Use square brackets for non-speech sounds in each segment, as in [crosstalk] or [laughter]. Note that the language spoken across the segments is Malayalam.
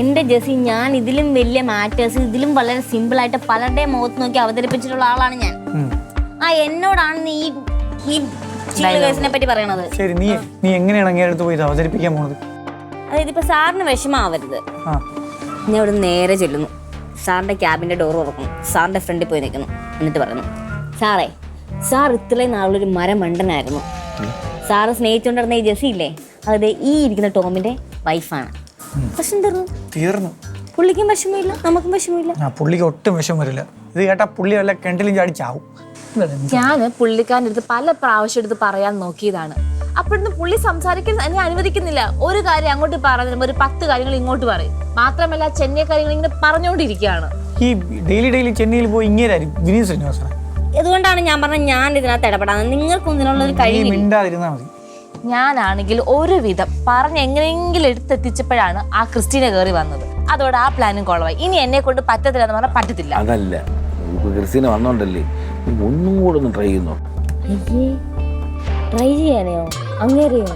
എന്റെ ജെസി ഞാൻ ഇതിലും വലിയ മാറ്റേഴ്സ് ഇതിലും വളരെ സിമ്പിൾ ആയിട്ട് പലരുടെയും മുഖത്ത് നോക്കി അവതരിപ്പിച്ചിട്ടുള്ള ആളാണ് ഞാൻ. ആ എന്നോടാണ് നീ ഈ കേസിനെ പറ്റി പറയണത്? ശരി നീ നീ എങ്ങനെയാണ് അങ്ങേ അടുത്ത് പോയി അവതരിപ്പിക്കാൻ പോണത്? അതായത് ഇപ്പൊ സാറിന് വിഷമാവരുത്. ഞാൻ ഇവിടെ നേരെ ചെല്ലുന്നു. സാറിന്റെ ക്യാബിന്റെ ഡോർ തുറക്കുന്നു. സാറിന്റെ ഫ്രണ്ടിൽ പോയി നിൽക്കുന്നു. എന്നിട്ട് പറയുന്നു സാറേ സാർ ഇത്രയും നാളൊരു മരമണ്ടനായിരുന്നു. സാറ് സ്നേഹിച്ചുകൊണ്ടിരുന്ന ഈ ജെസി ഇല്ലേ? അത് ഈ ഇരിക്കുന്ന ടോമിന്റെ വൈഫാണ് പ്രശ്നം തീർന്നു തീർന്നു. പുള്ളിക്കും വിഷമമില്ല നമുക്കും വിഷമമില്ല. ആ പുള്ളിക്ക് ഒട്ടും വിഷം വരില്ല. ഇത് കേട്ടാ പുള്ളി വല്ല കിണറ്റിലും ചാടി ചാവും. പുള്ളിക്കാരന്റെ അടുത്ത് പല പ്രാവശ്യം എടുത്ത് പറയാൻ നോക്കിയതാണ്. അപ്പോഴൊന്നും പുള്ളി സംസാരിക്കാൻ എന്നെ അനുവദിക്കുന്നില്ല. ഒരു കാര്യം അങ്ങോട്ട് പറഞ്ഞു ഒരു പത്ത് കാര്യങ്ങൾ ഇങ്ങോട്ട് പറയും. മാത്രമല്ല ചെന്നൈ കാര്യങ്ങൾ ഇങ്ങനെ പറഞ്ഞുകൊണ്ടിരിക്കുകയാണ് ഈ ഡെയിലി ഡെയിലി ചെന്നൈയിൽ പോയി ഇങ്ങനെ വിനീത് ശ്രീനിവാസന. അതുകൊണ്ടാണ് ഞാൻ പറഞ്ഞത് ഞാൻ ഇതിനകത്ത് ഇടപെടാൻ നിങ്ങൾക്കൊന്നിനുള്ള ഒരു കഴിവ് മിണ്ടാതിരുന്നാൽ മതി. ഞാനാണെങ്കിൽ ഒരുവിധം പറഞ്ഞ് എങ്ങനെയെങ്കിലും എടുത്തെത്തിച്ചപ്പോഴാണ് ആ ക്രിസ്റ്റീന കയറി വന്നത്. അതോടെ ആ പ്ലാനും കുളവായി. ഇനി എന്നെ കൊണ്ട് പറ്റത്തില്ല എന്ന് പറഞ്ഞാൽ പറ്റത്തില്ല. അതല്ല. ക്രിസ്റ്റീന വന്നോണ്ടല്ലേ. ഒന്നും കൂടെ ഒന്ന് ട്രൈ ചെയ്യുന്നു? ട്രൈ ചെയ്യാനെയോ അങ്ങേരെയോ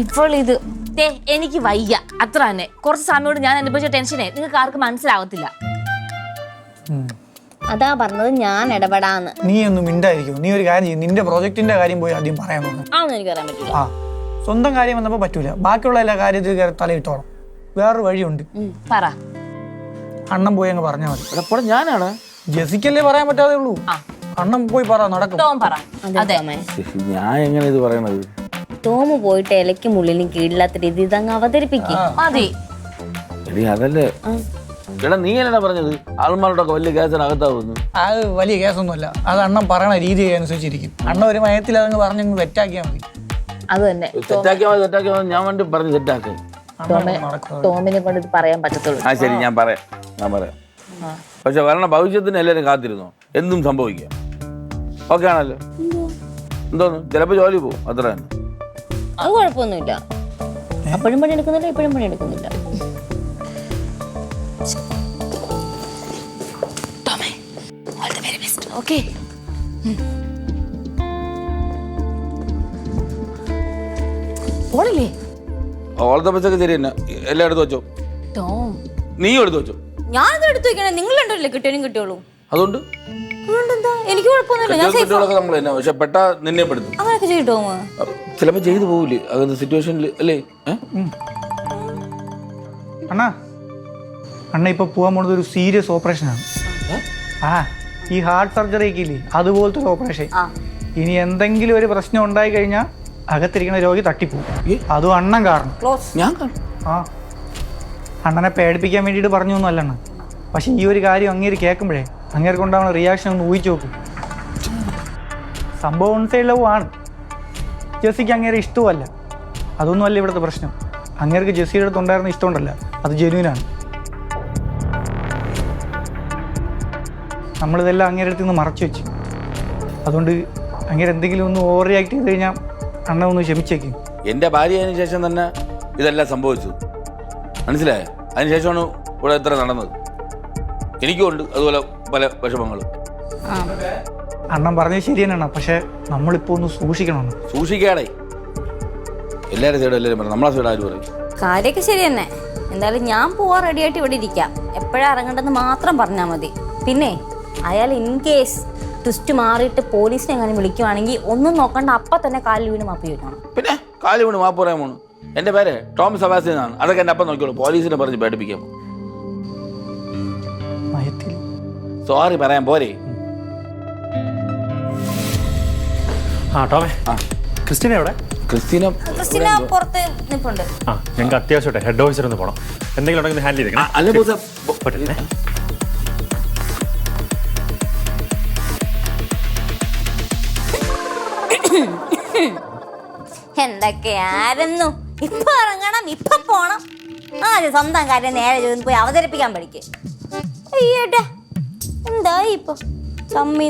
ഇപ്പോൾ ഇത് ദേ, എനിക്ക് വയ്യ. അത്ര തന്നെ. കുറച്ച് സമയോട് ഞാൻ അനുഭവിച്ച ടെൻഷനെ നിങ്ങൾക്ക് ആർക്കും മനസ്സിലാവത്തില്ല. അതാ പറഞ്ഞത് ഞാൻ ഇടപെടാന്ന്. നീ ഒന്നും മിണ്ടായിരിക്കും. നീ ഒരു കാര്യം ചെയ്യും. നിന്റെ പ്രോജക്റ്റിന്റെ കാര്യം പോയി ആദ്യം പറയാൻ ആണെന്ന് എനിക്ക് പറയാൻ പറ്റില്ല? ആ. സ്വന്തം കാര്യം വന്നപ്പോ പറ്റൂല. ബാക്കിയുള്ള എല്ലാ കാര്യത്തിൽ കയറി തലയിട്ടോളാം. വേറൊരു വഴിയുണ്ട്. പറ. അണ്ണൻ പോയി അങ്ങ് പറഞ്ഞാൽ മതി. അപ്പോൾ ഞാനാണ്. ജെസിക്കല്ലേ പറയാൻ പറ്റാതെ ഉള്ളൂ. അണ്ണം പോയി പറ നടക്കും. ടോം പറ. അതെ ഞാൻ എങ്ങനെ ഇത് പറയണത്? ടോമ് പോയിട്ട് ഇലയ്ക്ക് ഉള്ളിലും കീഴില്ലാത്ത രീതി ഇതങ്ങ് അവതരിപ്പിക്കും. മതി. എടി അതല്ലേ. എടാ നീ എന്നാ പറഞ്ഞത്? ആൾമാരോടൊക്കെ വലിയ കേസിനകത്താവുന്നു അത് വലിയ കേസൊന്നുമല്ല അത് അണ്ണൻ പറയണ രീതി അനുസരിച്ചിരിക്കും. അണ്ണ ഒരു മയത്തിൽ അതങ്ങ് പറഞ്ഞങ്ങ് തെറ്റാക്കിയാൽ മതി. അത് തന്നെ. തെറ്റാക്കിയാൽ മതി തെറ്റാക്കിയാൽ മതി. ഞാൻ വേണ്ടി പറഞ്ഞു തെറ്റാക്കി. നടക്കും ടോമിനെ കൊണ്ട് ഇത് പറയാൻ പറ്റത്തുള്ളൂ. ആ ശരി ഞാൻ പറയാം. ഞാൻ പറയാം. പക്ഷെ വരണ ഭവിഷ്യത്തിന് എല്ലാവരും കാത്തിരുന്നോ? എന്തും സംഭവിക്കാം. ഓക്കെ ആണല്ലോ. എന്തോന്ന്? ചിലപ്പോൾ ജോലി പോകും. അത്ര തന്നെ. അത് കുഴപ്പമൊന്നുമില്ല. അപ്പോഴും പണി എടുക്കുന്നില്ല ഇപ്പോഴും പണി ഓക്കെ. പോണില്ലേ? ഓളത്തെ പച്ചൊക്കെ ശരി തന്നെ എല്ലാം എടുത്ത് വെച്ചോ. ടോം. നീയും എടുത്ത് വെച്ചോ. ഞാനത് എടുത്തു വെക്കണേ? നിങ്ങൾ രണ്ടല്ലേ കിട്ടിയാലും കിട്ടിയോളൂ. അതുകൊണ്ട്? അതുകൊണ്ടെന്താ? എനിക്ക് കുഴപ്പമൊന്നുമില്ല. ഞാൻ safe ആ. കുട്ടികളൊക്കെ നമ്മൾ തന്നെ. പക്ഷെ പെട്ടാ നിന്നെ പെടുത്തും അങ്ങനെയൊക്കെ ചെയ്യും ടോം. ചിലപ്പോൾ ചെയ്തു അങ്ങനത്തെ സിറ്റുവേഷനിൽ അല്ലേ? ഏ? അണ്ണാ. അണ്ണ ഇപ്പൊ പോകാൻ പോണത് ഒരു സീരിയസ് ഓപ്പറേഷനാണ് ആ. ഈ ഹാർട്ട് സർജറി ഒക്കെ ഇല്ലേ? അതുപോലത്തെ ഒരു ഓപ്പറേഷൻ ഇനി എന്തെങ്കിലും ഒരു പ്രശ്നം ഉണ്ടായി കഴിഞ്ഞാൽ അകത്തിരിക്കുന്ന രോഗി തട്ടിപ്പോവും. അതും അണ്ണൻ കാരണം ഞാൻ ആ. അണ്ണനെ പേടിപ്പിക്കാൻ വേണ്ടിയിട്ട് പറഞ്ഞു ഒന്നും അല്ലണ്ണ പക്ഷെ ഈ ഒരു കാര്യം അങ്ങേര് കേൾക്കുമ്പോഴേ അങ്ങേർക്ക് ഉണ്ടാവുന്ന റിയാക്ഷൻ ഒന്ന് ഊഹിച്ചു നോക്കും. സംഭവം വൺ സൈഡ് ലവ് ആണ്. ജെസ്സിക്ക് അങ്ങേരെ ഇഷ്ടമല്ല അതൊന്നും അല്ല ഇവിടുത്തെ പ്രശ്നം. അങ്ങേർക്ക് ജെസ്സിയുടെ അടുത്ത് ഉണ്ടായിരുന്ന ഇഷ്ടമുണ്ടല്ല. അത് ജെന്യൂനാണ് നമ്മളിതെല്ലാം അങ്ങേരെ അടുത്ത് നിന്ന് മറച്ചു വെച്ചു. അതുകൊണ്ട് അങ്ങനെ എന്തെങ്കിലും ഒന്ന് ഓവർ റിയാക്ട് ചെയ്ത് കഴിഞ്ഞാൽ അണ്ണ ഒന്ന് ക്ഷമിച്ചേക്കും. എന്റെ ഭാര്യ അതിന് ശേഷം തന്നെ ഇതെല്ലാം സംഭവിച്ചു. മനസ്സിലായോ? അതിനുശേഷമാണ് ഇവിടെ ഇത്ര നടന്നത്. എനിക്കും ഉണ്ട് അതുപോലെ പല വിഷമങ്ങളും. അണ്ണൻ പറഞ്ഞത് ശരി തന്നെയാണ്. പക്ഷെ നമ്മളിപ്പോ ഒന്ന് സൂക്ഷിക്കണം സൂക്ഷിക്കാടേ. എല്ലാവരും സൈഡും എല്ലാവരും പറയും. നമ്മളെ സൈഡ് ആര് പറയും? കാര്യമൊക്കെ ശരി തന്നെ. എന്തായാലും ഞാൻ പോവാൻ റെഡിയായിട്ട് ഇവിടെ ഇരിക്കാം. എപ്പോഴാ ഇറങ്ങേണ്ടതെന്ന് മാത്രം പറഞ്ഞാൽ മതി. പിന്നെ അയാൾ ഇൻ കേസ് ട്വിസ്റ്റ് മാറിയിട്ട് പോലീസിനെ എങ്ങനെ വിളിക്കുവാണെങ്കിൽ ഒന്നും നോക്കണ്ട അപ്പം തന്നെ കാലിൽ വീണ് മാപ്പി വെക്കണം പിന്നെ കാലി വീണ് മാപ്പ് പറയാൻ പോണു. എന്റെ പേര് ടോം സെബാസ്റ്റ്യൻ എന്നാണ് അതൊക്കെ എന്റെ അപ്പം നോക്കിയോളൂ പോലീസിനെ പറഞ്ഞ് പേടിപ്പിക്കാം മയത്തിൽ സോറി പറയാൻ പോരെ. ആ ടോമേ. ആ. ക്രിസ്റ്റീന എവിടെ? ക്രിസ്റ്റീന ക്രിസ്റ്റീന പുറത്ത് നിൽപ്പുണ്ട് ആ ഞങ്ങൾക്ക് അത്യാവശ്യമായിട്ട് ഹെഡ് ഓഫീസർ ഒന്ന് പോകണം എന്തെങ്കിലും ഉണ്ടെങ്കിൽ ഹാൻഡിൽ ചെയ്തേക്കണം. അല്ല എന്തൊക്കെയായിരുന്നു? ഇപ്പൊ ഇറങ്ങണം ഇപ്പൊ പോണം. ആദ്യം സ്വന്തം കാര്യം നേരെ ചോദിച്ചു പോയി അവതരിപ്പിക്കാൻ പഠിക്ക്. അയ്യേട്ടാ എന്തായി ഇപ്പൊ? ചമ്മി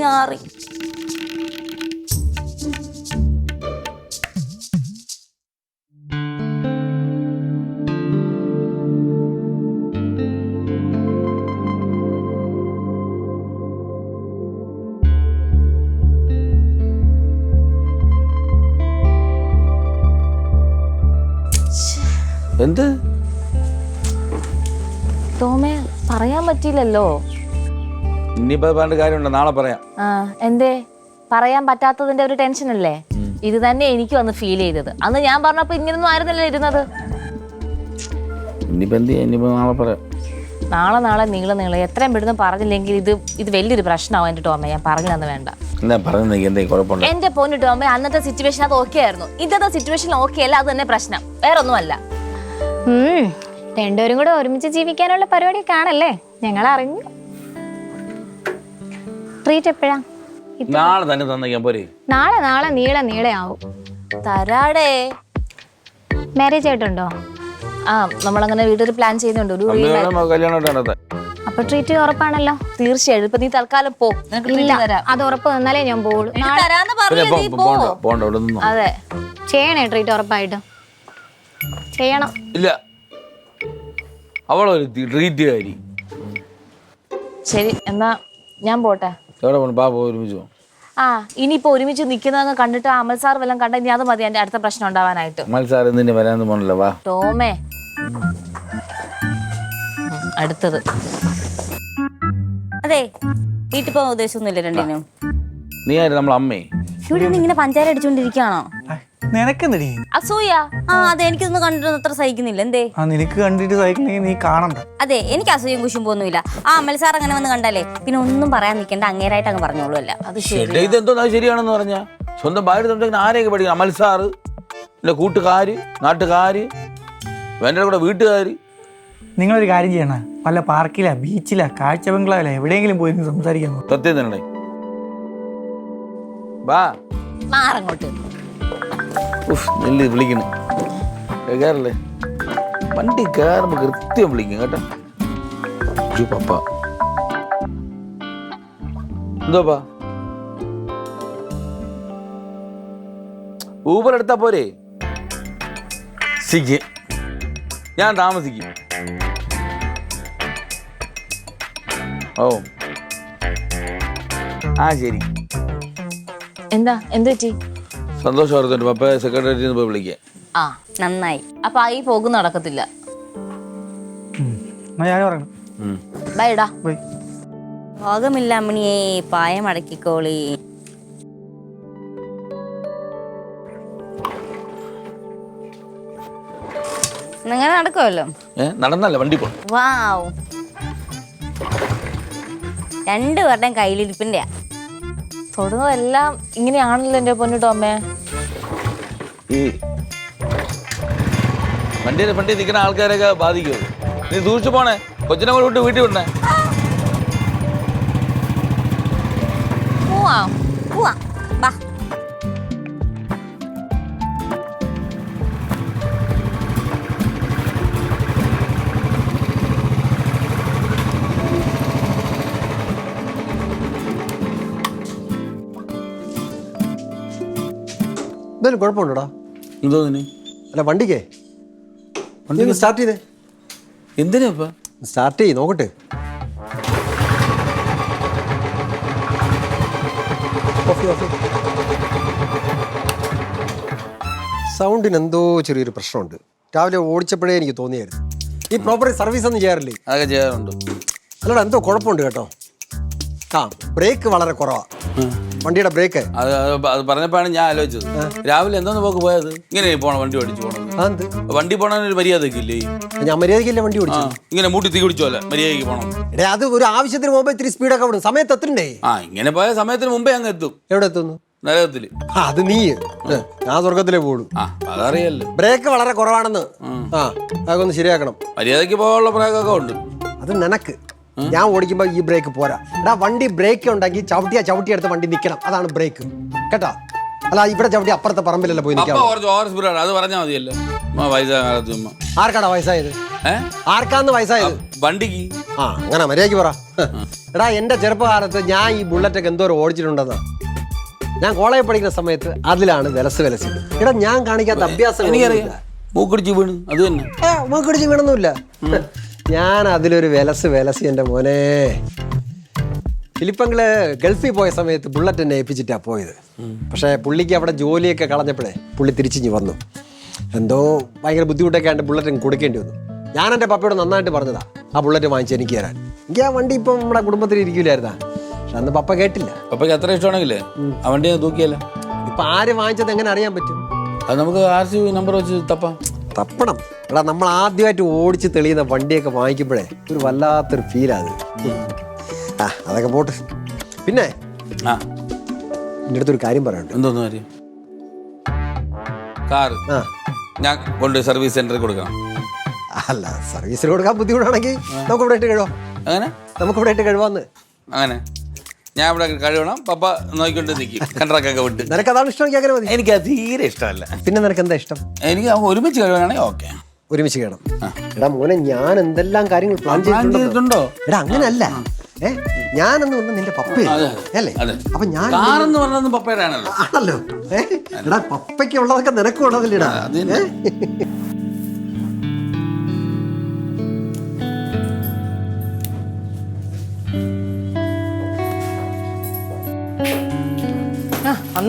എന്ത്? തോമേ പറയാൻ പറ്റിയില്ലല്ലോ. ഇനിയിപ്പോ പറഞ്ഞ കാര്യമുണ്ടോ? നാളെ പറയാം. ആ എന്തേ? പറയാൻ പറ്റാത്തതിന്റെ ഒരു ടെൻഷൻ അല്ലേ? ഇത് തന്നെ എനിക്ക് വന്ന് ഫീൽ ചെയ്തത്. അന്ന് ഞാൻ പറഞ്ഞപ്പോ ഇങ്ങനൊന്നും ആയിരുന്നല്ലോ ഇരുന്നത്. ഇനിയിപ്പോ എന്ത് ചെയ്യാം? ഇനിയിപ്പോ നാളെ പറയാം. നാളെ നാളെ നീളെ നീളെ. എത്രയും പെട്ടെന്ന് പറഞ്ഞില്ലെങ്കിൽ ഇത് ഇത് വലിയൊരു പ്രശ്നമാവും എന്റെ ടോമ. ഞാൻ പറഞ്ഞു തന്നെ വേണ്ട. എന്നാ പറയുന്നത് എന്തെങ്കിലും കുഴപ്പമുണ്ടോ? എന്റെ പൊന്നു ടോമേ അന്നത്തെ സിറ്റുവേഷൻ അത് ഓക്കെ ആയിരുന്നു. ഇന്നത്തെ സിറ്റുവേഷൻ ഓക്കെ അല്ല അത് തന്നെ പ്രശ്നം. വേറെ ഒന്നുമല്ല ഉം, രണ്ടുപേരും കൂടെ ഒരുമിച്ച് ജീവിക്കാനുള്ള പരിപാടി കാണല്ലേ? ഞങ്ങൾ അറിഞ്ഞു. ട്രീറ്റ് എപ്പോഴാ? നാളെ തന്നെ തന്നേക്കാൻ പോരെ. നാളെ നാളെ നീളെ നീളെ ആവും. തരാടേ. മാരേജ് ആയിട്ടുണ്ടോ? ആ നമ്മളങ്ങനെ വീട്ടിൽ പ്ലാൻ ചെയ്യുന്നുണ്ട്. ഒരു അപ്പൊ ട്രീറ്റ് ഉറപ്പാണല്ലോ? തീർച്ചയായും ഇപ്പൊ നീ തൽക്കാലം പോ. നിനക്ക് treat തരാം. അത് ഉറപ്പ് തന്നാലേ ഞാൻ പോവുള്ളൂ. നാളെ തരാന്ന് പിന്നെ പോ- നീ പോ പോണ്ട പോണ്ട അതെ. ചെയ്യണേ ട്രീറ്റ് ഉറപ്പായിട്ട്. ചെയ്യണം. ഇല്ല. അവളൊരു ട്രീറ്റുകാരി ശരി എന്നാ ഞാൻ പോട്ടെ. എവിടെ ഒരുമിച്ച് ആ ഇനിയിപ്പോ ഒരുമിച്ച് നിൽക്കുന്നതങ്ങ് കണ്ടിട്ട് അമൽ സാർ വല്ലതും കണ്ട ഇനി അത് മതി എന്റെ അടുത്ത പ്രശ്നം ഉണ്ടാവാനായിട്ട്. മത്സാരം എന്തിന്റെ വരാന്ന് പോണല്ലോ വാ. ടോമേ. ഉം, അടുത്തത്. അതെ വീട്ടിൽ പോകാൻ ഉദ്ദേശമൊന്നുമില്ല രണ്ടിനും? നീ ആര്? നമ്മളെ അമ്മേ ഇവിടെ നിന്ന് ഇങ്ങനെ പഞ്ചാര അടിച്ചോണ്ടിരിക്കുകയാണോ? നിനക്കെന്തടി? അസൂയ. ആ അതെ എനിക്കിതൊന്നും കണ്ടിട്ടൊന്നും അത്ര സഹിക്കുന്നില്ല. എന്തേ? ആ നിനക്ക് കണ്ടിട്ട് നീ കാണണ്ട. അതെ എനിക്ക് ആ അമൽ സാർ അങ്ങനെ വന്ന് കണ്ടാലേ പിന്നെ ഒന്നും പറയാൻ നിൽക്കേണ്ട. അങ്ങേരായിട്ട് അങ്ങ് പറഞ്ഞോളൂ അല്ല അത് ശരി ശരിയാണെന്ന് പറഞ്ഞ? സ്വന്തം ഭാര്യ സംസാരിക്കുന്ന ആരെയൊക്കെ പഠിക്കണം? അമൽ സാറ് എന്റെ കൂട്ടുകാര് നാട്ടുകാര് എന്റെ കൂടെ വീട്ടുകാര്. നിങ്ങളൊരു കാര്യം ചെയ്യണ. വല്ല പാർക്കിലാ ബീച്ചിലാ കാഴ്ച ബംഗ്ലാവിലാ എവിടെയെങ്കിലും പോയി ഇരുന്ന് സംസാരിക്കാൻ സത്യം തന്നെ വാ മാറങ്ങോട്ട്. നെല്ല് വിളിക്കണ് കയറല്ലേ വണ്ടി കയറുമ്പോൾ കൃത്യം വിളിക്കും കേട്ടോ. ജു പപ്പ. എന്തോപ്പാ ഊബർ എടുത്താ പോരെ? സിക്ക്. ഞാൻ താമസിക്കും. ഓ. ആ ശരി. എന്താ? എന്ത് പറ്റി സന്തോഷം ഓർത്തുണ്ട് പപ്പ സെക്രട്ടറിയിൽ നിന്ന് പോയി വിളിക്കാം ആ നന്നായി. അപ്പൊ ആ ഈ പോകുന്ന നടക്കത്തില്ല. ബൈഡാ ഭോഗമില്ല അമ്മണിയെ പായം അടക്കിക്കോളി. നിങ്ങൾ നടക്കുമല്ലോ നടന്നല്ല വണ്ടി പോ വാവ് രണ്ടുപേരുടെയും കയ്യിലിരിപ്പിന്റെയാ തൊടുന്നതെല്ലാം ഇങ്ങനെയാണല്ലോ എന്റെ പൊന്നു ടോമേ. ഈ വണ്ടിയിൽ വണ്ടി നിൽക്കുന്ന ആൾക്കാരൊക്കെ ബാധിക്കും നീ സൂക്ഷിച്ചു പോണേ. കൊച്ചിനെ കൂടെ വിട്ട് വീട്ടിൽ വിടണേ. എന്തായാലും കുഴപ്പമുണ്ടോടാ? എന്തോ അല്ല വണ്ടിക്കേ. വണ്ടി ഒന്ന് സ്റ്റാർട്ട് ചെയ്തേ. എന്തിനാ ഇപ്പൊ? സ്റ്റാർട്ട് ചെയ്യ് നോക്കട്ടെ. സൗണ്ടിന് എന്തോ ചെറിയൊരു പ്രശ്നമുണ്ട്. രാവിലെ ഓടിച്ചപ്പോഴേ എനിക്ക് തോന്നിയായിരുന്നു. ഈ പ്രോപ്പർ സർവീസ് ഒന്നും ചെയ്യാറില്ലേ? അതൊക്കെ ചെയ്യാറുണ്ട്. അല്ലടാ എന്തോ കുഴപ്പമുണ്ട് കേട്ടോ. ആ ബ്രേക്ക് വളരെ കുറവാ. വണ്ടിയുടെ ബ്രേക്ക് അത് പറഞ്ഞപ്പോഴാണ് ഞാൻ ആലോചിച്ചത്. രാവിലെ എന്തോന്ന് പോക്ക് പോയത്? ഇങ്ങനെ പോണം വണ്ടി ഓടിച്ചു പോണം അതെന്ത് വണ്ടി പോണതിന് ഒരു മര്യാദയൊക്കെ ഇല്ലേ? ഞാൻ മര്യാദയ്ക്കല്ലേ വണ്ടി ഓടിച്ചു ഇങ്ങനെ മൂട്ടി തീ കുടിച്ചോല്ല മര്യാദയ്ക്ക് പോണം. എടേ അത് ഒരു ആവശ്യത്തിന് പോകുമ്പോൾ ഇത്തിരി സ്പീഡൊക്കെ വിടും. സമയത്ത് എത്തണ്ടേ? ആ ഇങ്ങനെ പോയ സമയത്തിന് മുമ്പേ അങ്ങ് എത്തും. എവിടെ എത്തുന്നു? നരകത്തിൽ. അത് നീ. ഞാൻ സ്വർഗത്തിലേ പോടും അതറിയല്ലോ. ബ്രേക്ക് വളരെ കുറവാണെന്ന്. ആ. അതൊക്കെ ഒന്ന് ശരിയാക്കണം. മര്യാദയ്ക്ക് പോകാനുള്ള ബ്രേക്കൊക്കെ ഉണ്ട്. അത് നിനക്ക്. ഞാൻ ഓടിക്കുമ്പോൾ ഈ ബ്രേക്ക് പോരാ. എടാ വണ്ടി ബ്രേക്ക് ഉണ്ടെങ്കിൽ ചവിട്ടിയാ ചവിട്ടി എടുത്ത് വണ്ടി നിൽക്കണം അതാണ് ബ്രേക്ക് കേട്ടോ? അല്ല ഇവിടെ ചവിട്ടി അപ്പുറത്തെ പറമ്പിലല്ല പോയി നിൽക്കാം അത് പറഞ്ഞാൽ മതിയല്ലോ. ആർക്കാടാ വയസ്സായത്? ആർക്കാന്ന് വയസ്സായത്? വണ്ടിക്ക്. ആ അങ്ങനെ മര്യാദയ്ക്ക് പറ. എടാ എന്റെ ചെറുപ്പകാലത്ത് ഞാൻ ഈ ബുള്ളറ്റ് ഒക്കെ എന്തോരം ഓടിച്ചിട്ടുണ്ടെന്നാ? ഞാൻ കോളേജിൽ പഠിക്കുന്ന സമയത്ത് അതിലാണ് വിലസ് വിലസ് എടാ ഞാൻ കാണിക്കാത്ത അഭ്യാസം എനിക്കറിയാം. മൂക്കടിച്ച് വീണ്. അത് തന്നെ. മൂക്കടിച്ച് വീണൊന്നുമില്ല. ഞാൻ അതിലൊരു വിലസ് വിലസ് എന്റെ മോനെ. ഫിലിപ്പങ്ങൾ ഗൾഫിൽ പോയ സമയത്ത് ബുള്ളറ്റ് എന്നെ ഏൽപ്പിച്ചിട്ടാ പോയത്. പക്ഷേ പുള്ളിക്ക് അവിടെ ജോലിയൊക്കെ കളഞ്ഞപ്പോഴേ പുള്ളി തിരിച്ചിഞ്ഞ് വന്നു. എന്തോ ഭയങ്കര ബുദ്ധിമുട്ടൊക്കെ ആയിട്ട് ബുള്ളറ്റ് കൊടുക്കേണ്ടി വന്നു. ഞാൻ എന്റെ പപ്പയോട് നന്നായിട്ട് പറഞ്ഞതാ ആ ബുള്ളറ്റ് വാങ്ങിച്ച് എനിക്ക് തരാൻ. എനിക്ക് ആ വണ്ടി ഇപ്പം നമ്മുടെ കുടുംബത്തിൽ ഇരിക്കില്ലായിരുന്നാ പക്ഷെ അന്ന് പപ്പ കേട്ടില്ല. പപ്പയ്ക്ക് അത്ര ഇഷ്ടമാണെങ്കിലേ ആ വണ്ടി ഞാൻ തൂക്കിയല്ല ഇപ്പം ആര് വാങ്ങിച്ചത് എങ്ങനെ അറിയാൻ പറ്റും? അത് നമുക്ക് ആർ സി നമ്പർ വെച്ച് തപ്പാം. തപ്പണം. എടാ നമ്മൾ ആദ്യമായിട്ട് ഓടിച്ച് തെളിയുന്ന വണ്ടിയൊക്കെ വാങ്ങിക്കുമ്പോഴേ ഒരു വല്ലാത്തൊരു ഫീലാണ് ആ അതൊക്കെ പോട്ടെ. പിന്നെ ആ. എന്റെ അടുത്തൊരു കാര്യം പറയാനുണ്ട്. എന്തോന്നു കാര്യം? കാർ ആ. ഞാൻ കൊണ്ട് സർവീസ് സെന്ററിൽ കൊടുക്കണം. അല്ല സർവീസിന് കൊടുക്കാൻ ബുദ്ധിമുട്ടാണെങ്കിൽ നമുക്ക് ഇവിടെ ഇട്ട് കഴിവാം. അങ്ങനെ നമുക്ക് ഇവിടെ ഇട്ട് കഴിവാന്ന്. അങ്ങനെ. ഞാൻ ഇവിടെ കഴിയണം പപ്പ നോക്കിക്കൊണ്ട് നിൽക്കും കണ്ടറക്കൊക്കെ വിട്ട്. നിനക്ക് അതാണ് ഇഷ്ടമെങ്കിൽ അങ്ങനെ മതി. എനിക്ക് അത് തീരെ ഇഷ്ടമല്ല. പിന്നെ നിനക്ക് എന്താ ഇഷ്ടം? എനിക്ക് ഒരുമിച്ച് കഴിവാണെങ്കിൽ ഓക്കെ. ഒരുമിച്ച് കേണം എടാ മോനെ ഞാൻ എന്തെല്ലാം കാര്യങ്ങൾ പ്ലാൻ ചെയ്തിട്ടുണ്ടോ? എടാ അങ്ങനല്ല. ഏ ഞാനെന്ന് പറഞ്ഞ നിന്റെ പപ്പ അല്ലേ. അപ്പൊ ഞാൻ പറഞ്ഞത് പപ്പയുടെ ആണല്ലോ. ആണല്ലോ ഏഹ് എടാ പപ്പയ്ക്ക് ഉള്ളതൊക്കെ നിനക്കും ഉള്ളതല്ലേടാ.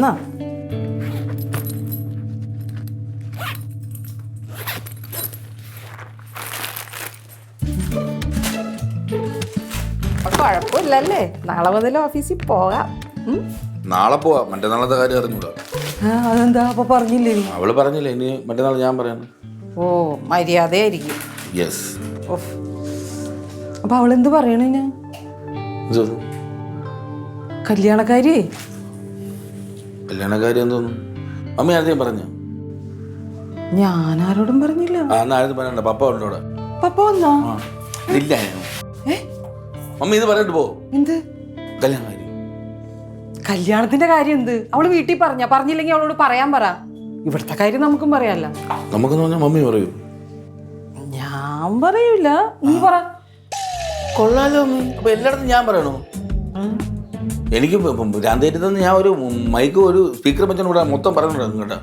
തന്നെ. കുഴപ്പമില്ലല്ലേ? നാളെ മുതൽ ഓഫീസിൽ പോകാം. നാളെ പോവാ. മറ്റന്നാളത്തെ കാര്യം അറിഞ്ഞൂടാ. അതെന്താ? അപ്പൊ പറഞ്ഞില്ലേ? അവൾ പറഞ്ഞില്ലേ ഇനി മറ്റന്നാൾ ഞാൻ പറയണം ഓ മര്യാദയായിരിക്കും. യെസ് അപ്പൊ അവളെന്ത് പറയണ ഞാൻ കല്യാണക്കാരി തോന്നുന്നു എന്തോന്നു? മമ്മി ആദ്യം പറഞ്ഞു? ഞാൻ ആരോടും പറഞ്ഞില്ല. ആ എന്നാ ആരും പറയണ്ട. പപ്പ ഉണ്ട് അവിടെ പപ്പ വന്നോ? ഇല്ല അമ്മ മമ്മി ഇത് പറഞ്ഞിട്ട് പോ. എന്ത്? കല്യാണ കാര്യം കല്യാണത്തിന്റെ കാര്യം എന്ത്? അവൾ വീട്ടിൽ പറഞ്ഞ. പറഞ്ഞില്ലെങ്കിൽ അവളോട് പറയാൻ പറ. ഇവിടുത്തെ കാര്യം നമുക്കും പറയാല്ല നമുക്ക് പറഞ്ഞാൽ മമ്മി പറയൂ. ഞാൻ പറയൂല. നീ പറ. കൊള്ളാലോ അപ്പൊ എല്ലായിടത്തും ഞാൻ പറയണോ? എനിക്ക് രാന്തേറ്റത്ത് ഞാൻ ഒരു മൈക്ക് ഒരു സ്പീക്കർ വെച്ചാൽ കൂടെ മൊത്തം പറഞ്ഞിട്ടുണ്ട് കേട്ടോ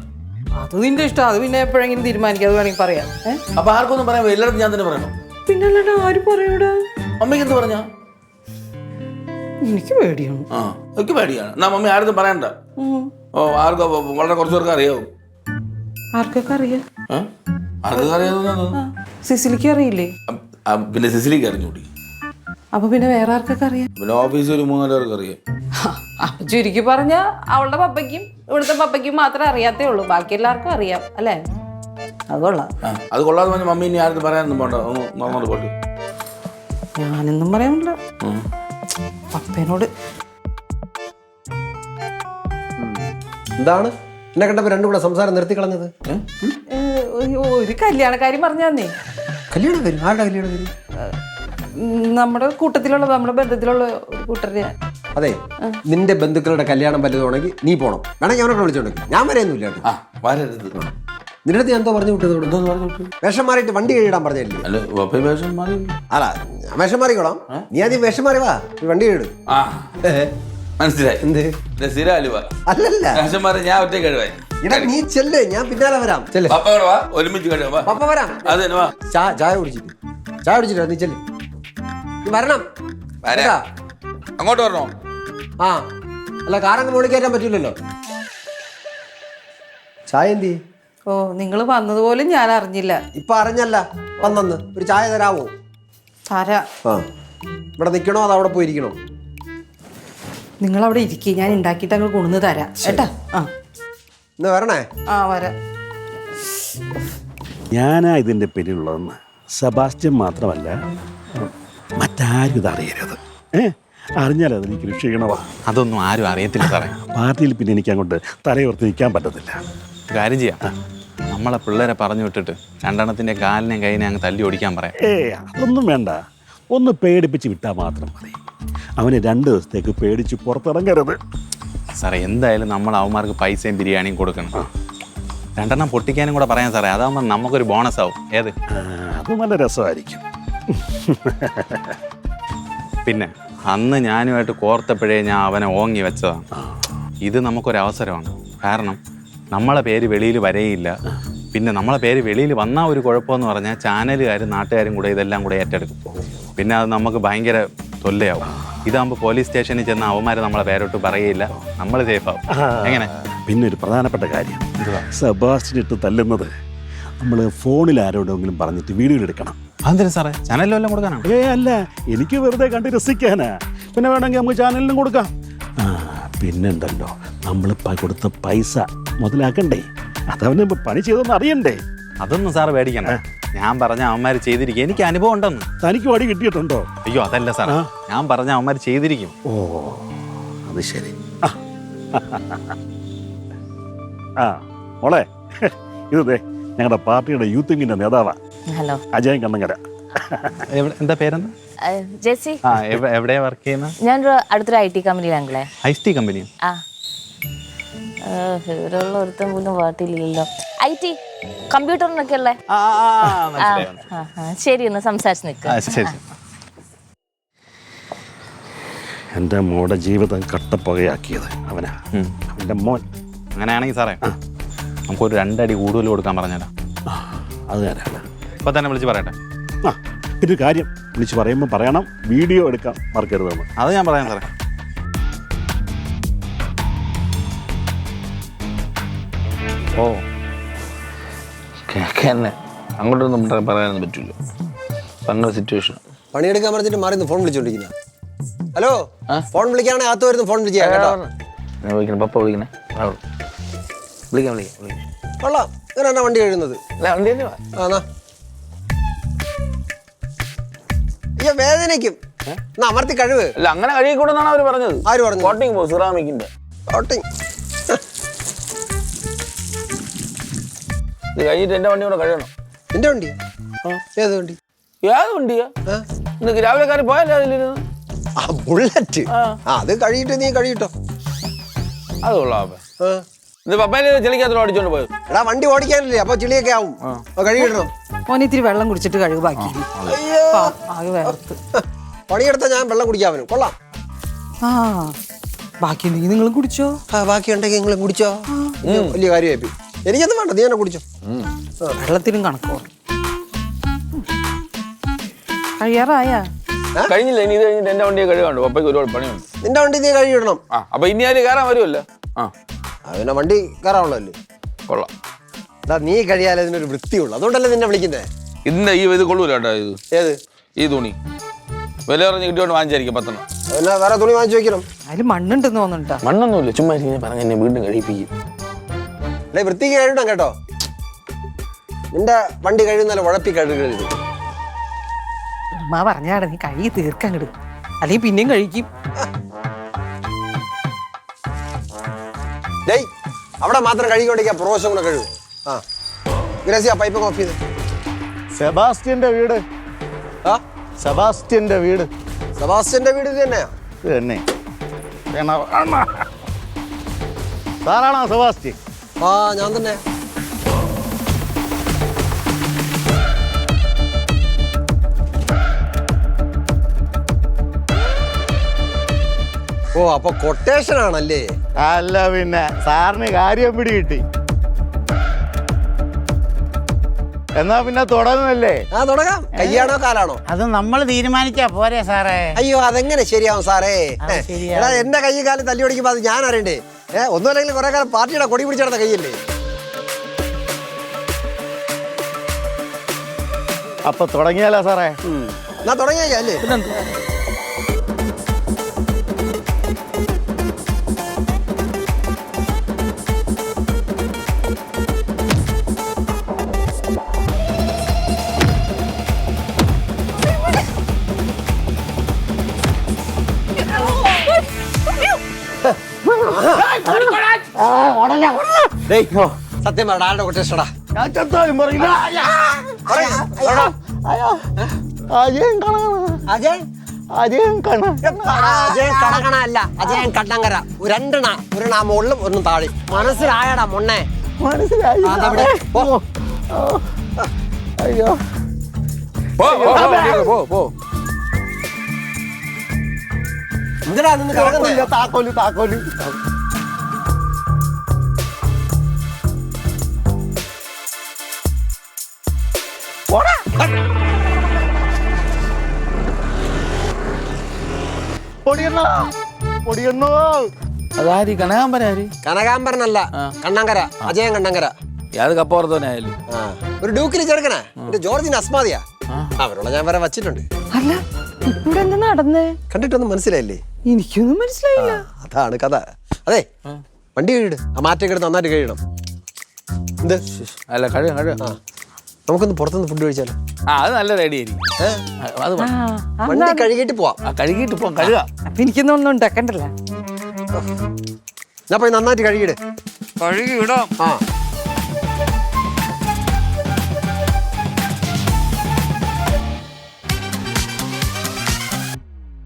അത് നിന്റെ ഇഷ്ടം. അത് പിന്നെ എപ്പോഴെങ്കിലും തീരുമാനിക്കാം. അത് വേണമെങ്കിൽ പറയാം. അപ്പൊ ആർക്കൊന്നും പറയാം എല്ലായിടത്തും ഞാൻ തന്നെ പറയണം. പിന്നെ അല്ലാണ്ട് ആര് പറയൂടാ? അമ്മയ്ക്ക് എന്ത് പറഞ്ഞാ? എനിക്ക് പേടിയാണ്. ആ എനിക്ക് പേടിയാണ്. എന്നാ മമ്മി ആരും പറയണ്ട. ഓ ആർക്കോ വളരെ കുറച്ച് പേർക്ക് അറിയാവും. ആർക്കൊക്കെ അറിയാം? ആർക്കൊക്കെ അറിയാവുന്ന സിസിലിക്ക് അറിയില്ലേ? പിന്നെ സിസിലിക്ക് അറിഞ്ഞൂടി അപ്പൊ പിന്നെ വേറെ ആർക്കൊക്കെ അറിയാം? പിന്നെ ഓഫീസിൽ ഒരു മൂന്നാൽ പേർക്ക് അറിയാം അപ്പൊ ചുരുക്കി പറഞ്ഞ അവളുടെ പപ്പയ്ക്കും ഇവിടുത്തെ പപ്പയ്ക്കും മാത്രമേ അറിയാത്തേ ഉള്ളൂ. ബാക്കി എല്ലാവർക്കും അറിയാം അല്ലേ? അത് കൊള്ളാം. ആ, അത് കൊള്ളാതെ പറഞ്ഞ മമ്മി ഇനി ആരും പറയാനൊന്നും പോണ്ട. ഒന്ന് നന്നായിട്ട് പോട്ട്. ഞാനൊന്നും പറയാനില്ല പപ്പേനോട്. എന്താണ്? എന്നെ കണ്ടപ്പോ രണ്ടും കൂടെ സംസാരം നിർത്തി കളഞ്ഞത്? ഏ, ഒരു- ഒരു കല്യാണക്കാരി പറഞ്ഞേ കല്യാണം വരും. ആരുടെ കല്യാണം വരും? നമ്മുടെ കൂട്ടത്തിലുള്ള നമ്മുടെ ബന്ധത്തിലുള്ള ഒരു അതെ നിന്റെ ബന്ധുക്കളുടെ കല്യാണം വലുതാണെങ്കിൽ നീ പോണം. വേണമെങ്കിൽ അവനൊക്കെ വിളിച്ചോണ്ടെങ്കിൽ ഞാൻ വരെയൊന്നുമില്ല കേട്ടോ. ആ വരരുത്. നിന്റെ അടുത്ത് ഞാൻ എന്തോ പറഞ്ഞു വിട്ടത് വേഷം മാറിയിട്ട് വണ്ടി കഴിയിടാൻ പറഞ്ഞല്ലേ അല്ല പപ്പ വേഷം മാറി. അല്ല ഞാൻ വേഷം മാറിക്കോളാം. നീ ആദ്യം വേഷം മാറി വാ ഒരു വണ്ടി കഴിയിടും ആ. മനസ്സിലായി. എന്ത്? സ്ഥിരം അലുവ അല്ലല്ല. മാറി ഞാൻ ഒറ്റ കഴിവായി ഇടാ നീ ചെല്ലേ ഞാൻ പിന്നാലെ വരാം. ചെല്ലേ. പപ്പ ഇവിടെ വാ ഒരുമിച്ച് കഴിവാ പപ്പ വരാം. അത് തന്നെ വാ. ചാ- ചായ കുടിച്ചിട്ട്. ചായ കുടിച്ചിട്ട് നീ ചെല്ലേ. വരണം. വരാം. കേട്ടാ? അങ്ങോട്ട് വരണോ? ആ. അല്ല കാറങ്ങ് മുകളിൽ കയറ്റാൻ പറ്റില്ലല്ലോ. ചായ എന്തി ഓ നിങ്ങൾ വന്നതുപോലും ഞാൻ അറിഞ്ഞില്ല. ഇപ്പൊ അറിഞ്ഞല്ല. വന്നെന്ന്. ഒരു ചായ തരാവോ? തരാ. ആ. ഇവിടെ നിൽക്കണോ അത് അവിടെ പോയിരിക്കണോ? നിങ്ങൾ അവിടെ ഇരിക്കേ. ഞാൻ ഉണ്ടാക്കിയിട്ട് അങ്ങ് കൊണ്ടുവന്ന് തരാം. കേട്ടാ? ആ. ഇന്ന് വരണേ? ആ വരാം. ഞാനാ ഇതിന്റെ പിന്നിലുള്ളതെന്ന് സെബാസ്റ്റ്യൻ മാത്രമല്ല മറ്റാരും ഇത് അറിയരുത്. ഏ? അറിഞ്ഞാൽ അതെനിക്കൊരു ക്ഷീണമാ അതൊന്നും ആരും അറിയത്തില്ല സാറേ. പാർട്ടിയിൽ പിന്നെ എനിക്ക് അങ്ങോട്ട് തലയോർത്ത് നിൽക്കാൻ പറ്റത്തില്ല. ഒരു കാര്യം ചെയ്യാം. നമ്മളെ പിള്ളേരെ പറഞ്ഞു വിട്ടിട്ട് രണ്ടെണ്ണത്തിന്റെ കാലിനെയും കൈനെ അങ്ങ് തല്ലി ഓടിക്കാൻ പറയാം. ഏ അതൊന്നും വേണ്ട. ഒന്ന് പേടിപ്പിച്ച് വിട്ടാൽ മാത്രം മതി. അവന് രണ്ട് ദിവസത്തേക്ക് പേടിച്ച് പുറത്തിറങ്ങരുത്. സാറേ എന്തായാലും നമ്മൾ അവന്മാർക്ക് പൈസയും ബിരിയാണിയും കൊടുക്കണം. രണ്ടെണ്ണം പൊട്ടിക്കാനും കൂടെ പറയാം സാറേ. അതാകുമ്പോൾ നമുക്കൊരു ബോണസ് ആവും. ഏത്? അത് നല്ല രസമായിരിക്കും. [laughs] പിന്നെ അന്ന് ഞാനുമായിട്ട് കോർത്തപ്പോഴേ ഞാൻ അവനെ ഓങ്ങി വെച്ചതാണ്. ഇത് നമുക്കൊരവസരമാണ്. കാരണം നമ്മളെ പേര് വെളിയിൽ വരെയില്ല. പിന്നെ നമ്മളെ പേര് വെളിയിൽ വന്നാൽ ഒരു കുഴപ്പമെന്ന് പറഞ്ഞാൽ ചാനലുകാരും നാട്ടുകാരും കൂടെ ഇതെല്ലാം കൂടെ ഏറ്റെടുക്കും. പിന്നെ അത് നമുക്ക് ഭയങ്കര തൊല്ലയാവും. ഇതാകുമ്പോൾ പോലീസ് സ്റ്റേഷനിൽ ചെന്ന അവന്മാർ നമ്മളെ പേരോട്ട് പറയില്ല നമ്മൾ സേഫാവും. എങ്ങനെ? പിന്നെ ഒരു പ്രധാനപ്പെട്ട കാര്യം. സെബാസ്റ്റ്യൻ ഇട്ട് തല്ലുന്നത് നമ്മൾ ഫോണിൽ ആരോടെങ്കിലും പറഞ്ഞിട്ട് വീഡിയോ എടുക്കണം. അതെന്തിനാ സാറേ? ചാനലിലും എല്ലാം കൊടുക്കാനാണ് ഏ അല്ല. എനിക്ക് വെറുതെ കണ്ട് രസിക്കാനാ. പിന്നെ വേണമെങ്കിൽ നമുക്ക് ചാനലിലും കൊടുക്കാം. ആ പിന്നെന്തല്ലോ നമ്മൾ കൊടുത്ത പൈസ മുതലാക്കണ്ടേ? അതവന് പണി ചെയ്തൊന്നും അറിയണ്ടേ? അതൊന്നും സാറ് പേടിക്കണ്ട. ഞാൻ പറഞ്ഞ അവന്മാര് ചെയ്തിരിക്കും. എനിക്ക് അനുഭവം ഉണ്ടെന്ന്. തനിക്ക് വടി കിട്ടിയിട്ടുണ്ടോ? അയ്യോ അതല്ല സാർ ഞാൻ പറഞ്ഞ അവന്മാര് ചെയ്തിരിക്കും. ഓ അത് ശരി. ആ. മോളെ ഇത് ഞങ്ങളുടെ പാർട്ടിയുടെ യൂത്ത് വിങ്ങിന്റെ നേതാവാ. ഹലോ. അജയൻ കണ്ണങ്കര. എവിടെ എന്താ പേരെന്താ? ജെസ്സി. ആ എവ- എവിടെയാ വർക്ക് ചെയ്യുന്ന? ഞാനൊരു അടുത്തൊരു ഐ ടി കമ്പനിയിലാണല്ലേ ഐ ടി കമ്പനി ആ. ഇവരുള്ള ഒരുത്തൻ പോലും പാർട്ടിയില്ലല്ലോ ഐ ടി കമ്പ്യൂട്ടറിനൊക്കെ ഉള്ളേ. ആ ആ, ആ, ശരി ഒന്ന് സംസാരിച്ച് നിൽക്കുക ശരി ശരി. എന്റെ മോടെ ജീവിതം കട്ടപ്പുകയാക്കിയത് അവനാ. ഉം. അവന്റെ മോൻ. അങ്ങനെയാണെങ്കിൽ സാറേ നമുക്കൊരു രണ്ടടി കൂടുതൽ കൊടുക്കാൻ പറഞ്ഞാലോ ആ, അത് തരാം ഇപ്പൊ തന്നെ വിളിച്ച് പറയട്ടെ. ആ പിന്നെ കാര്യം വിളിച്ച് പറയുമ്പോൾ പറയണം. വീഡിയോ എടുക്കാം മറക്കരുതെന്ന് അത് ഞാൻ പറയാം സാറേ. ഓ കേൾക്കാന്നെ അങ്ങോട്ടൊന്നും നമ്മുടെ പറയാനൊന്നും പറ്റില്ല അങ്ങനെ സിറ്റുവേഷൻ പണിയെടുക്കാൻ പറഞ്ഞിട്ട് മാറി ഫോൺ വിളിച്ചോണ്ടിരിക്കുന്ന. ഹലോ ഫോൺ വിളിക്കാണെങ്കിൽ അകത്ത് വരുന്നു ഫോൺ വിളിച്ചാ കേട്ടോ. ഞാൻ വിളിക്കണം പപ്പ വിളിക്കണേ. ആ, വിളിക്കാം വിളിക്കാം വിളിക്കാം. കൊള്ളാം. ഇങ്ങനെ എന്നാ വണ്ടി കഴിയുന്നത് അല്ല വണ്ടി തന്നെ വാ. ആ അയ്യോ വേദനയ്ക്കും. എന്നാ അമർത്തി കഴിവ്. അല്ല അങ്ങനെ കഴിയിക്കൂടെന്നാണ് അവർ പറഞ്ഞത്. ആര് പറഞ്ഞു കോട്ടിങ് പോ സിറാമിക്കിന്റെ കോട്ടിങ് ഇത് കഴിഞ്ഞിട്ട് എന്റെ വണ്ടി കൂടെ കഴിയണം എന്റെ വണ്ടിയാ ഏത് വണ്ടി? ഏത് വണ്ടിയാ? ഇന്ന് രാവിലെ കാര്യം പോയല്ലേ അതിലിരുന്ന് ആ ബുള്ളറ്റ്. ആ. അത് കഴിയിട്ട് നീ കഴിയിട്ടോ. അത് കൊള്ളാം അപ്പൊ. ആ. ഇത് പപ്പേനെ ചെളിക്കകത്തോട് ഓടിച്ചോണ്ട് പോയത്. എടാ വണ്ടി ഓടിക്കാനില്ലേ? അപ്പൊ ചെളിയൊക്കെ ആവും. കഴുകിടണം മോനെ ഇത്തിരി വെള്ളം കുടിച്ചിട്ട് കഴുകു ബാക്കി. അയ്യോ. ആകെ വേർത്ത് പണിയെടുത്ത ഞാൻ വെള്ളം കുടിക്കാവനും കൊള്ളാം. ആ ബാക്കി ഉണ്ടെങ്കിൽ നിങ്ങളും കുടിച്ചോ? ആ ബാക്കി ഉണ്ടെങ്കിൽ നിങ്ങൾ കുടിച്ചോ. വലിയ കാര്യമായി. എനിക്കൊന്നും വേണ്ട നീ തന്നെ കുടിച്ചോ. വെള്ളത്തിനും കണക്കോ? കഴിയാറായാ? കഴിഞ്ഞില്ല? ഇനി ഇത് കഴിഞ്ഞിട്ട് എന്റെ വണ്ടിയെ കഴുകാണ്ട്. പപ്പയ്ക്ക് ഒരുപാട് പണിയുണ്ട്. നിന്റെ വണ്ടി നീ കഴുകിടണം അപ്പൊ ഇനി അതിൽ കയറാൻ വരുമല്ലോ. ആ. അവനെ വണ്ടി കയറാവുള്ളല്ലേ കൊള്ളാം. നീ കഴിയാലേ ഇതിനൊരു വൃത്തിയുള്ളൂ. അതുകൊണ്ടല്ലേ നിന്നെ വിളിക്കുന്നേ? ഇതിന്റെ ഈ ഇത് കൊള്ളൂല കേട്ടോ ഇത്. ഏത്? ഈ തുണി. വില പറഞ്ഞ് കിട്ടിയോണ്ട് വാങ്ങിച്ചായിരിക്കും പത്തണം എന്നാ വേറെ തുണി വാങ്ങിച്ചു വെക്കണം? അതിൽ മണ്ണുണ്ടെന്ന് തോന്നുന്നുട്ടാ. മണ്ണൊന്നുമില്ല ചുമ്മാ ഇങ്ങനെ പറഞ്ഞ് എന്നെ വീണ്ടും കഴിപ്പിക്കും. അല്ലെ വൃത്തിക്ക് കഴുകണം കേട്ടോ. നിന്റെ വണ്ടി കഴിയുന്നല്ല ഉഴപ്പി കഴുകരുത് ഉമ്മ പറഞ്ഞാടാ നീ കഴുകി തീർക്കാൻ കിട്ടും അല്ലെങ്കിൽ പിന്നെയും കഴിക്കും. അവിടെ മാത്രം കഴുകിക്കൊണ്ടിരിക്കുക പ്രോശം കൂടെ കഴുകും. ആ. ഗ്രേസി ആ പൈപ്പ് ഓഫ് ചെയ്ത്. സെബാസ്റ്റ്യന്റെ വീട്. ആ? സെബാസ്റ്റ്യന്റെ വീട്. സെബാസ്റ്റ്യന്റെ വീട് ഇത് തന്നെയാ? ഇത് തന്നെ. വേണോ? അണ്ണാ. സെബാസ്റ്റ്യൻ? ആ ഞാൻ തന്നെ. ഓ അപ്പൊ കൊട്ടേഷൻ ആണല്ലേ അല്ല പിന്നെ സാറിന് കാര്യം പിടി കിട്ടി. എന്നാ പിന്നെ തുടങ്ങുന്നല്ലേ ആ തുടങ്ങാം. കയ്യാണോ കാലാണോ? അത് നമ്മൾ തീരുമാനിച്ചാ പോരെ സാറേ. അയ്യോ അതെങ്ങനെ ശരിയാവും സാറേ? അത് ശരിയാവും. എടാ എന്റെ കൈ കാലം തല്ലി പിടിക്കുമ്പോ അത് ഞാൻ അറിയണ്ടേ ഏഹ് ഒന്നുമല്ലെങ്കിൽ കുറെ കാലം പാർട്ടിയുടെ കൊടി പിടിച്ചെടുത്ത കൈയല്ലേ അപ്പൊ തുടങ്ങിയാലോ സാറേ? എന്നാ തുടങ്ങിയല്ലേ സത്യം പറ ആരുടെ കൊട്ടേഷടാ ഞാൻ ചത്താലും പറയില്ല അജയൻ കാണാ അജയ് അജയൻ കാണാ. അജയൻ കടകണ അല്ല. അജയൻ കണ്ണങ്കര. രണ്ടെണ്ണ ഒരെണ്ണ മുകളിലും ഒന്നും താഴെ. മനസ്സിലായടാ മുണ്ണേ. മനസ്സിലായി. അയ്യോ. പോ പോ, എന്തിനാ നിന്ന് കിടക്കുന്നേ താക്കോൽ താക്കോൽ. പൊടിയണ്ണോ പൊടിയണ്ണോ. അതാരി? കനകാമ്പനാരി കനകാംബരനല്ല കണ്ണങ്കര അജയൻ കണ്ണങ്കര. യാത് കപ്പോർത്തോനായാലും ഒരു ഡ്യൂക്കിൽ ചേർക്കണേ ഒരു ജോർജിന് അസ്മാതിയാ അവരുള്ള ഞാൻ വരെ വച്ചിട്ടുണ്ട്. അല്ല ഇവിടെ എന്താ നടന്നേ? കണ്ടിട്ടൊന്നും മനസ്സിലായില്ലേ? എനിക്കൊന്നും മനസ്സിലായില്ല. അതാണ് കഥ. അതെ വണ്ടി കഴിയിട് ആ മാറ്റൊക്കെ എടുത്ത് നന്നായിട്ട് കഴിയണം എന്ത്? അല്ല കഴിയ കഴിയ ആ. നമുക്കൊന്ന് പുറത്തുനിന്ന് ഫുഡ് കഴിച്ചാലോ? ആ അത് നല്ല റെഡി ആയിരിക്കും. അത്. വണ്ടി കഴുകിയിട്ട് പോവാം. ആ, കഴുകിയിട്ട് പോകാം കഴുകാം. അപ്പൊ എനിക്കൊന്നും ഒന്നും ഉണ്ടാക്കണ്ടല്ലോ. ഞാൻ പോയി നന്നായിട്ട് കഴുകിയിട്. കഴുകി വിടാം ആ.